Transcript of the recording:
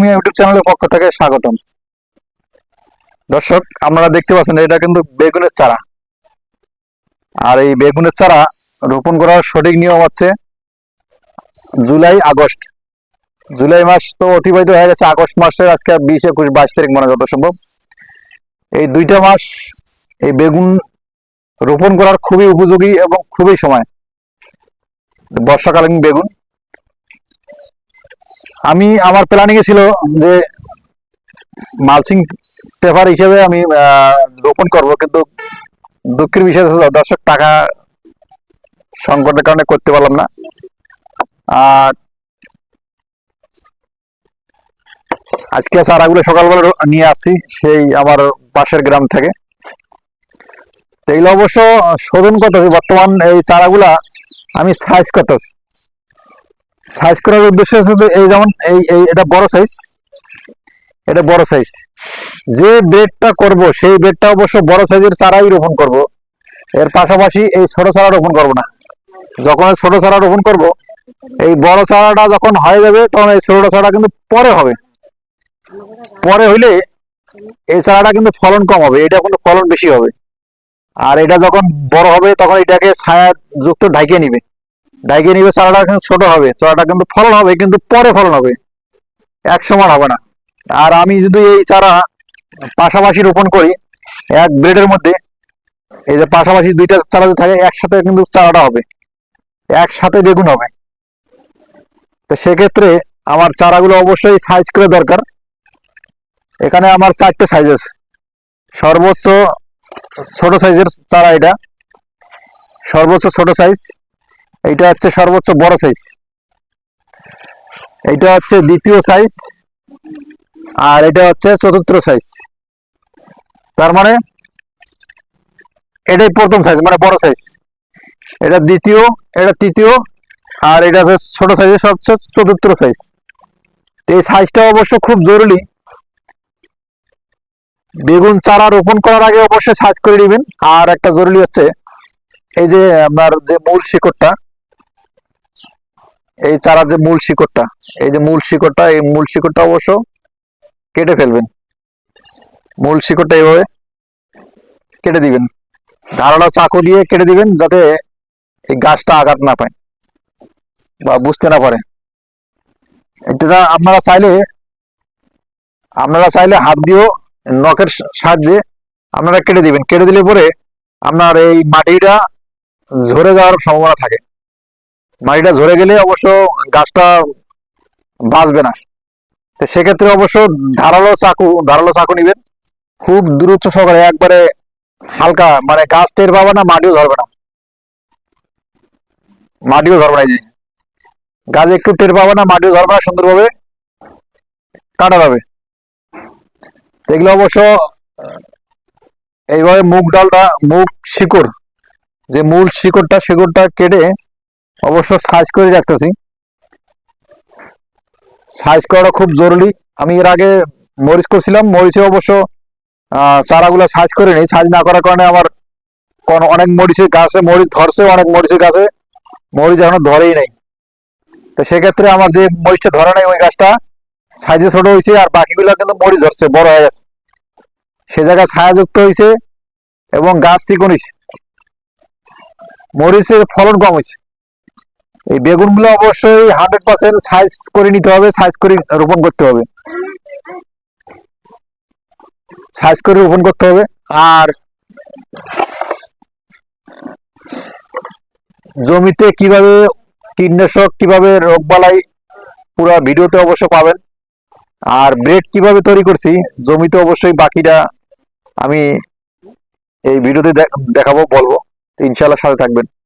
মিয়া YouTube চ্যানেলের পক্ষ থেকে স্বাগতম। দর্শক আমরা দেখতে পাচ্ছেন এটা কিন্তু বেগুনের চারা। আর এই বেগুনের চারা রোপণ করার সঠিক নিয়ম হচ্ছে জুলাই আগস্ট। জুলাই মাস তো অতিবাহিত হয়ে গেছে, আগস্ট মাসের আজকে বিশ একুশ বাইশ তারিখ মনে যত সম্ভব এই দুইটা মাস এই বেগুন রোপণ করার খুবই উপযোগী এবং খুবই সময়। বর্ষাকালীন বেগুন। আমি আমার প্ল্যানিং এ ছিল যে মালচিং পেপার হিসেবে আমি রোপণ করব, কিন্তু দুঃখের বিষয় দর্শক টাকা সংকটের কারণে করতে পারলাম না। আর আজকে চারাগুলো সকালবেলা নিয়ে আসছি, সেই আমার পাশের গ্রাম থেকে। এইগুলো অবশ্য শোধন করতেছি, বর্তমান এই চারাগুলা আমি সাইজ করতেছি। সাইজ করার উদ্দেশ্য হচ্ছে যে এই যেমন এই এই, এটা বড় সাইজ এটা বড় সাইজ যে বেডটা করব, সেই বেডটা অবশ্য বড় সাইজের চারাই রোপণ করব। এর পাশাপাশি এই ছোট চারা রোপণ করব না। যখন ছোট চারা রোপণ করব, এই বড় চারাটা যখন হয়ে যাবে, তখন এই ছোট চারাটা কিন্তু পরে হবে। পরে হইলে এই চারাটা কিন্তু ফলন কম হবে, এটা কিন্তু ফলন বেশি হবে। আর এটা যখন বড় হবে, তখন এটাকে ছায়া যুক্ত ঢাকিয়ে নিবে। ঢাকিয়ে নিবে, চারাটা কিন্তু ছোট হবে। চারাটা কিন্তু ফলন হবে, কিন্তু পরে ফলন হবে। এক সমান হবে না। আর আমি যদি এই চারা পাশাপাশি রোপণ করি, এক ব্রেডের মধ্যে, এই যে পাশাপাশি দুইটা চারা যদি থাকে, একসাথে কিন্তু চারাটা হবে। একসাথে বেগুন হবে। তো সেক্ষেত্রে আমার চারাগুলো অবশ্যই সাইজ করে দরকার। এখানে আমার চারটে সাইজ আছে সর্বোচ্চ ছোট সাইজের চারা এটা। সর্বোচ্চ ছোট সাইজ এইটা হচ্ছে সর্বোচ্চ বড় সাইজ এইটা হচ্ছে দ্বিতীয় সাইজ আর এটা হচ্ছে চতুর্থ সাইজ তার মানে এটাই প্রথম সাইজ মানে বড় সাইজ এটা দ্বিতীয়, এটা তৃতীয় আর এটা হচ্ছে ছোট সাইজের সবচেয়ে চতুর্থ সাইজ এই সাইজটা অবশ্য খুব জরুরি। বেগুন চারা রোপণ করার আগে অবশ্যই সাইজ করে দিবেন আর একটা জরুরি হচ্ছে এই যে আপনার যে মূল শিকড়টা এই চারা যে মূল শিকড়টা, এই যে মূল শিকড়টা, এই মূল শিকড়টা অবশ্য কেটে ফেলবেন। মূল শিকড়টা এইভাবে কেটে দিবেন। ধারালো চাকু দিয়ে কেটে দিবেন যাতে এই গাছটা আঘাত না পায় বা বুঝতে না পারে। এটা আপনারা চাইলে আপনারা চাইলে হাত দিয়েও নখের সাহায্যে আপনারা কেটে দিবেন। কেটে দিলে পরে আপনার এই মাটিটা ঝরে যাওয়ার সম্ভাবনা থাকে। মাটিটা ঝরে গেলে অবশ্য গাছটা বাঁচবে না। তো সেক্ষেত্রে অবশ্য ধারালো চাকু ধারালো চাকু নিবেন। খুব দূরত্ব সহকারে একবারে হালকা মানে গাছ টের পাবে না, মাটিও ধরবে না। মাটিও ধরবে না গাছ একটু টের পাবে না, মাটিও ধরবে না, সুন্দরভাবে কাটা যাবে। এগুলো অবশ্য এইভাবে মুগ ডালটা, মুগ শিকড়, যে মূল শিকড়টা শিকড়টা কেটে অবশ্য সাইজ করে রাখতেছি সাইজ করাটা খুব জরুরি। আমি এর আগে মরিচ করছিলাম, মরিচে অবশ্য চারাগুলো সাইজ করে নিই। সাইজ না করার কারণে আমার কোন- অনেক মরিচের গাছে মরিচ ধরছে, অনেক মরিচের গাছে মরিচ এখনও ধরেই নেই। তো সেক্ষেত্রে আমার যে মরিচটা ধরে নাই ওই গাছটা সাইজে ছোট হয়েছে আর বাকিগুলো কিন্তু মরিচ ধরছে, বড় হয়ে গেছে। সে জায়গায় ছায়াযুক্ত হয়েছে এবং গাছ চিকন হয়েছে মরিচের ফলন কম হয়েছে। এই বেগুনগুলো অবশ্যই হান্ড্রেড পার্সেন্ট সাইজ করে নিতে হবে সাইজ করে রোপণ করতে হবে। সাইজ করে রোপণ করতে হবে। আর জমিতে কীভাবে কীটনাশক, কীভাবে রোগবালাই পুরো ভিডিওতে অবশ্য পাবেন। আর ব্রেড কীভাবে তৈরি করছি, জমিতে অবশ্যই বাকিটা আমি এই ভিডিওতে দেখ- দেখাবো, বলব। ইনশাল্লাহ সাথে থাকবেন।